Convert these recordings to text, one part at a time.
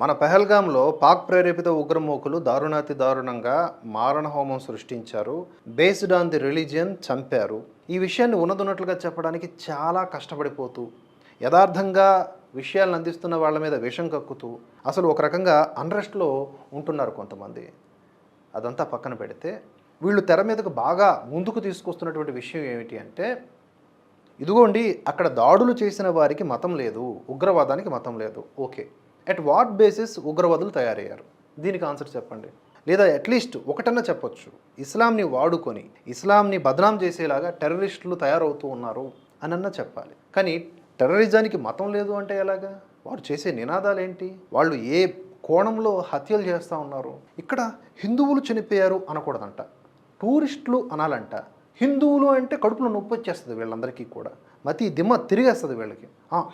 మన పెహల్గాంలో పాక్ ప్రేరేపిత ఉగ్రమూకులు దారుణాతి దారుణంగా మారణ హోమం సృష్టించారు. బేస్డ్ ఆన్ ది రిలీజియన్ చంపారు. ఈ విషయాన్ని ఉన్నదున్నట్లుగా చెప్పడానికి చాలా కష్టపడిపోతూ యథార్థంగా విషయాలను అందిస్తున్న వాళ్ళ మీద విషం కక్కుతూ అసలు ఒక రకంగా అన్రెస్ట్లో ఉంటున్నారు కొంతమంది. అదంతా పక్కన పెడితే వీళ్ళు తెర మీదకు బాగా ముందుకు తీసుకొస్తున్నటువంటి విషయం ఏమిటి అంటే ఇదిగోండి అక్కడ దాడులు చేసిన వారికి మతం లేదు ఉగ్రవాదానికి మతం లేదు. ఓకే. ఎట్ వాట్ బేసిస్ ఉగ్రవాదులు తయారయ్యారు? దీనికి ఆన్సర్ చెప్పండి. లేదా అట్లీస్ట్ ఒకటన్నా చెప్పొచ్చు. ఇస్లాంని వాడుకొని ఇస్లాంని బదనాం చేసేలాగా టెర్రరిస్టులు తయారవుతూ ఉన్నారు అనన్నా చెప్పాలి. కానీ టెర్రరిజానికి మతం లేదు అంటే ఎలాగా? వారు చేసే నినాదాలు ఏంటి వాళ్ళు ఏ కోణంలో హత్యలు చేస్తూ ఉన్నారు? ఇక్కడ హిందువులు చనిపోయారు అనకూడదంట. టూరిస్టులు అనాలంట. హిందువులు అంటే కడుపులో నొప్పి వచ్చేస్తుంది వీళ్ళందరికీ కూడా. మతి దిమ్మ తిరిగేస్తుంది వీళ్ళకి.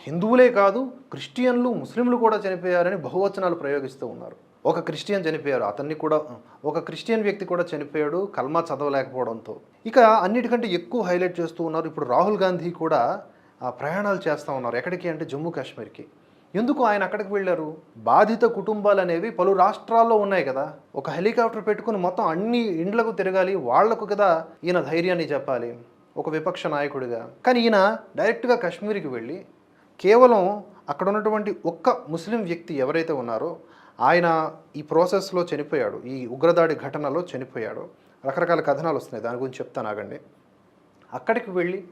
హిందువులే కాదు క్రిస్టియన్లు ముస్లింలు కూడా చనిపోయారని బహువచనాలు ప్రయోగిస్తూ ఉన్నారు. ఒక క్రిస్టియన్ చనిపోయారు అతన్ని కూడా ఒక క్రిస్టియన్ వ్యక్తి కూడా చనిపోయాడు కల్మా చదవలేకపోవడంతో. ఇక అన్నిటికంటే ఎక్కువ హైలైట్ చేస్తూ ఉన్నారు ఇప్పుడు రాహుల్ గాంధీ కూడా ప్రయాణాలు చేస్తూ ఉన్నారు. ఎక్కడికి అంటే జమ్మూ కాశ్మీర్కి. ఎందుకు ఆయన అక్కడికి వెళ్ళారు? బాధిత కుటుంబాలు అనేవి పలు రాష్ట్రాల్లో ఉన్నాయి కదా. ఒక హెలికాప్టర్ పెట్టుకుని మొత్తం అన్ని ఇండ్లకు తిరగాలి వాళ్ళకు కదా ఈయన ధైర్యాన్ని చెప్పాలి. ఒక విపక్ష నాయకుడిగా. కానీ ఈయన డైరెక్ట్గా కాశ్మీర్కి వెళ్ళి కేవలం అక్కడ ఉన్నటువంటి ఒక్క ముస్లిం వ్యక్తి ఎవరైతే ఉన్నారో ఆయన ఈ ప్రాసెస్లో చనిపోయాడు ఈ ఉగ్రదాడి ఘటనలో చనిపోయాడు. రకరకాల కథనాలు వస్తున్నాయి దాని గురించి చెప్తాను ఆగండి. అక్కడికి వెళ్ళి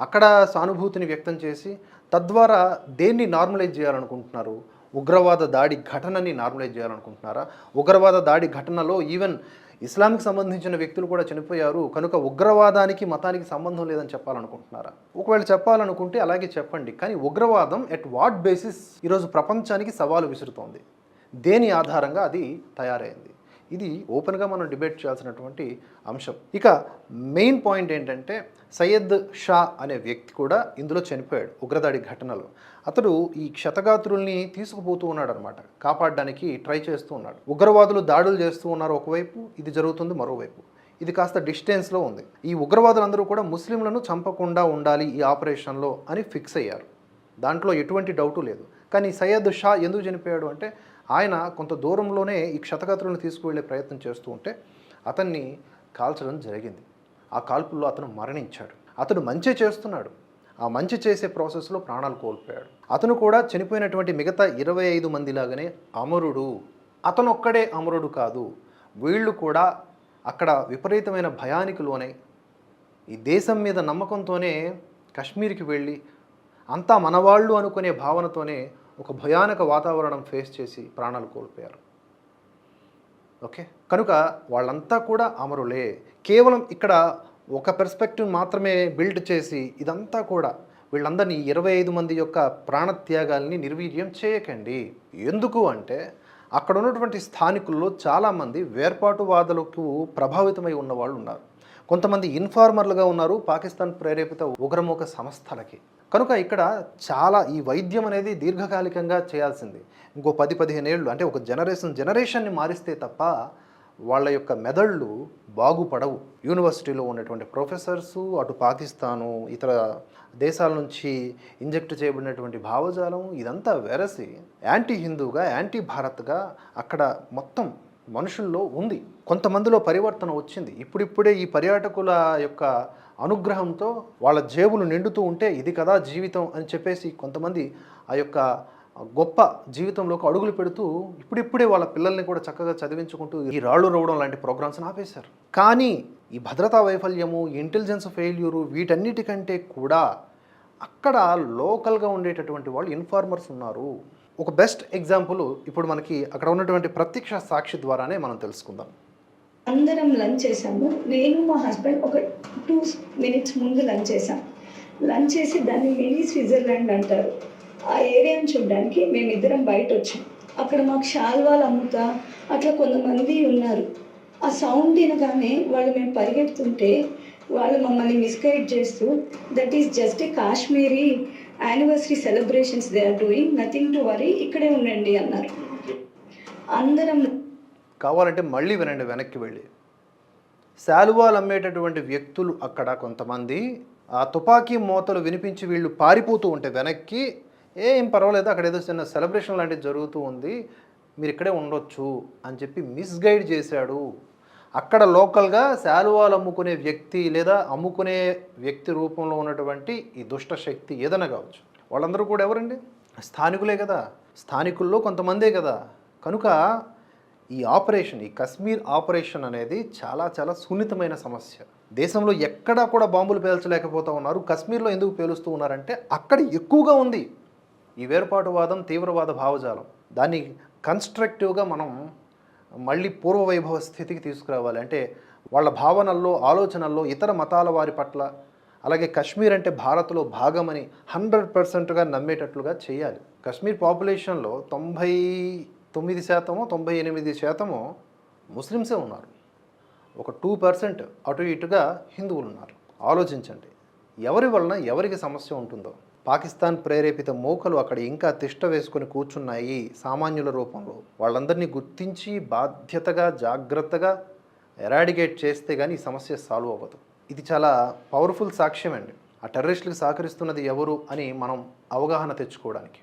అక్కడ సానుభూతిని వ్యక్తం చేసి తద్వారా దేన్ని నార్మలైజ్ చేయాలనుకుంటున్నారు? ఉగ్రవాద దాడి ఘటనని నార్మలైజ్ చేయాలనుకుంటున్నారా? ఉగ్రవాద దాడి ఘటనలో ఈవెన్ ఇస్లాంకి సంబంధించిన వ్యక్తులు కూడా చనిపోయారు. కనుక ఉగ్రవాదానికి మతానికి సంబంధం లేదని చెప్పాలనుకుంటున్నారా? ఒకవేళ చెప్పాలనుకుంటే అలాగే చెప్పండి. కానీ ఉగ్రవాదం ఎట్ వాట్ బేసిస్ ఈరోజు ప్రపంచానికి సవాలు విసురుతోంది. దేని ఆధారంగా అది తయారైంది? ఇది ఓపెన్గా మనం డిబేట్ చేయాల్సినటువంటి అంశం. ఇక మెయిన్ పాయింట్ ఏంటంటే సయ్యద్ షా అనే వ్యక్తి కూడా ఇందులో చనిపోయాడు ఉగ్రదాడి ఘటనలో. అతడు ఈ క్షతగాత్రుల్ని తీసుకుపోతూ ఉన్నాడు అనమాట కాపాడడానికి ట్రై చేస్తూ ఉన్నాడు. ఉగ్రవాదులు దాడులు చేస్తూ ఉన్నారు ఒకవైపు ఇది జరుగుతుంది మరోవైపు. ఇది కాస్త డిస్టెన్స్లో ఉంది. ఈ ఉగ్రవాదులందరూ కూడా ముస్లింలను చంపకుండా ఉండాలి ఈ ఆపరేషన్లో అని ఫిక్స్ అయ్యారు. దాంట్లో ఎటువంటి డౌటు లేదు. కానీ సయ్యద్ షా ఎందుకు చనిపోయాడు అంటే ఆయన కొంత దూరంలోనే ఈ క్షతగాత్రులను తీసుకువెళ్ళే ప్రయత్నం చేస్తూ ఉంటే అతన్ని కాల్చడం జరిగింది. ఆ కాల్పుల్లో అతను మరణించాడు. అతడు మంచి చేస్తున్నాడు. ఆ మంచి చేసే ప్రాసెస్లో ప్రాణాలు కోల్పోయాడు. అతను కూడా చనిపోయినటువంటి మిగతా ఇరవై ఐదు మందిలాగానే అమరుడు. అతను ఒక్కడే అమరుడు కాదు. వీళ్ళు కూడా అక్కడ విపరీతమైన భయానికి లోనై ఈ దేశం మీద నమ్మకంతోనే కాశ్మీర్కి వెళ్ళి అంతా మనవాళ్ళు అనుకునే భావనతోనే ఒక భయానక వాతావరణం ఫేస్ చేసి ప్రాణాలు కోల్పోయారు. ఓకే? కనుక వాళ్ళంతా కూడా అమరులే. కేవలం ఇక్కడ ఒక పెర్స్పెక్టివ్ మాత్రమే బిల్డ్ చేసి ఇదంతా కూడా వీళ్ళందరినీ ఇరవై ఐదు మంది యొక్క ప్రాణత్యాగాల్ని నిర్వీర్యం చేయకండి. ఎందుకు అంటే అక్కడ ఉన్నటువంటి స్థానికుల్లో చాలామంది వేర్పాటువాదులకు ప్రభావితమై ఉన్న వాళ్ళు ఉన్నారు. కొంతమంది ఇన్ఫార్మర్లుగా ఉన్నారు పాకిస్తాన్ ప్రేరేపిత ఉగ్రముఖ సంస్థలకి. కనుక ఇక్కడ చాలా ఈ వైద్యం అనేది దీర్ఘకాలికంగా చేయాల్సింది. ఇంకో పది పదిహేను ఏళ్ళు అంటే ఒక జనరేషన్ జనరేషన్ని మారిస్తే తప్ప వాళ్ళ యొక్క మెదళ్ళు బాగుపడవు. యూనివర్సిటీలో ఉన్నటువంటి ప్రొఫెసర్సు అటు పాకిస్తాను ఇతర దేశాల నుంచి ఇంజెక్ట్ చేయబడినటువంటి భావజాలం ఇదంతా వెరసి యాంటీ హిందూగా యాంటీ భారత్గా అక్కడ మొత్తం మనుషుల్లో ఉంది. కొంతమందిలో పరివర్తన వచ్చింది. ఇప్పుడిప్పుడే ఈ పర్యాటకుల యొక్క అనుగ్రహంతో వాళ్ళ జేబులు నిండుతూ ఉంటే ఇది కదా జీవితం అని చెప్పేసి కొంతమంది ఆ యొక్క గొప్ప జీవితంలోకి అడుగులు పెడుతూ ఇప్పుడిప్పుడే వాళ్ళ పిల్లల్ని కూడా చక్కగా చదివించుకుంటూ ఈ రాళ్ళు రవ్వడం లాంటి ప్రోగ్రామ్స్ని ఆపేశారు. కానీ ఈ భద్రతా వైఫల్యము ఇంటెలిజెన్స్ ఫెయిల్యూరు వీటన్నిటికంటే కూడా అక్కడ లోకల్గా ఉండేటటువంటి వాళ్ళు ఇన్ఫార్మర్స్ ఉన్నారు. ఒక బెస్ట్ ఎగ్జాంపుల్ ఇప్పుడు మనకి అక్కడ ఉన్నటువంటి ప్రత్యక్ష సాక్షి ద్వారానే మనం తెలుసుకుందాం. అందరం లంచ్ చేసాము నేను మా హస్బెండ్ ఒక టూ మినిట్స్ ముందు లంచ్ చేసాం లంచ్ చేసి దాన్ని మినీ స్విట్జర్లాండ్ అంటారు. ఆ ఏరియాని చూడడానికి మేమిద్దరం బయట వచ్చాం అక్కడ మాకు షాల్వాలు అమ్ముతా అట్లా కొంతమంది ఉన్నారు. ఆ సౌండ్ వినగానే వాళ్ళు మేము పరిగెడుతుంటే వాళ్ళు మమ్మల్ని మిస్గైడ్ చేస్తూ that is just a Kashmiri anniversary celebrations they are doing nothing to worry ఇక్కడే ఉండండి అన్నారు. అందరం కావాలంటే మళ్ళీ వినండి వెనక్కి వెళ్ళి. శాలువాలు అమ్మేటటువంటి వ్యక్తులు అక్కడ కొంతమంది ఆ తుపాకీ మూతలు వినిపించి వీళ్ళు పారిపోతూ ఉంటే వెనక్కి ఏం పర్వాలేదు అక్కడ ఏదో చిన్న సెలబ్రేషన్ లాంటిది జరుగుతూ ఉంది మీరు ఇక్కడే ఉండొచ్చు అని చెప్పి మిస్గైడ్ చేశాడు అక్కడ లోకల్గా శాలువాలు అమ్ముకునే వ్యక్తి లేదా అమ్ముకునే వ్యక్తి రూపంలో ఉన్నటువంటి ఈ దుష్ట శక్తి ఏదైనా కావచ్చు. వాళ్ళందరూ కూడా ఎవరండి? స్థానికులే కదా. స్థానికుల్లో కొంతమందే కదా. కనుక ఈ ఆపరేషన్ ఈ కశ్మీర్ ఆపరేషన్ అనేది చాలా చాలా సున్నితమైన సమస్య. దేశంలో ఎక్కడా కూడా బాంబులు పేల్చలేకపోతూ ఉన్నారు. కశ్మీర్లో ఎందుకు పేలుస్తూ ఉన్నారంటే అక్కడ ఎక్కువగా ఉంది ఈ వేర్పాటువాదం తీవ్రవాద భావజాలం. దాన్ని కన్స్ట్రక్టివ్గా మనం మళ్ళీ పూర్వవైభవ స్థితికి తీసుకురావాలి. అంటే వాళ్ళ భావనల్లో ఆలోచనల్లో ఇతర మతాల వారి పట్ల అలాగే కశ్మీర్ అంటే భారత్లో భాగమని హండ్రెడ్ పర్సెంట్గా నమ్మేటట్లుగా చేయాలి. కశ్మీర్ పాపులేషన్లో తొంభై తొమ్మిది శాతమో తొంభై ఎనిమిది శాతమో ముస్లిమ్సే ఉన్నారు. ఒక టూ పర్సెంట్ అటు ఇటుగా హిందువులు ఉన్నారు. ఆలోచించండి. ఎవరి వలన ఎవరికి సమస్య ఉంటుందో. పాకిస్తాన్ ప్రేరేపిత మూకలు అక్కడ ఇంకా తిష్ట వేసుకొని కూర్చున్నాయి సామాన్యుల రూపంలో. వాళ్ళందరినీ గుర్తించి బాధ్యతగా జాగ్రత్తగా ఎరాడిగేట్ చేస్తే కానీ ఈ సమస్య సాల్వ్ అవ్వదు. ఇది చాలా పవర్ఫుల్ సాక్ష్యం అండి ఆ టెర్రరిస్టులకు సహకరిస్తున్నది ఎవరు అని మనం అవగాహన తెచ్చుకోవడానికి.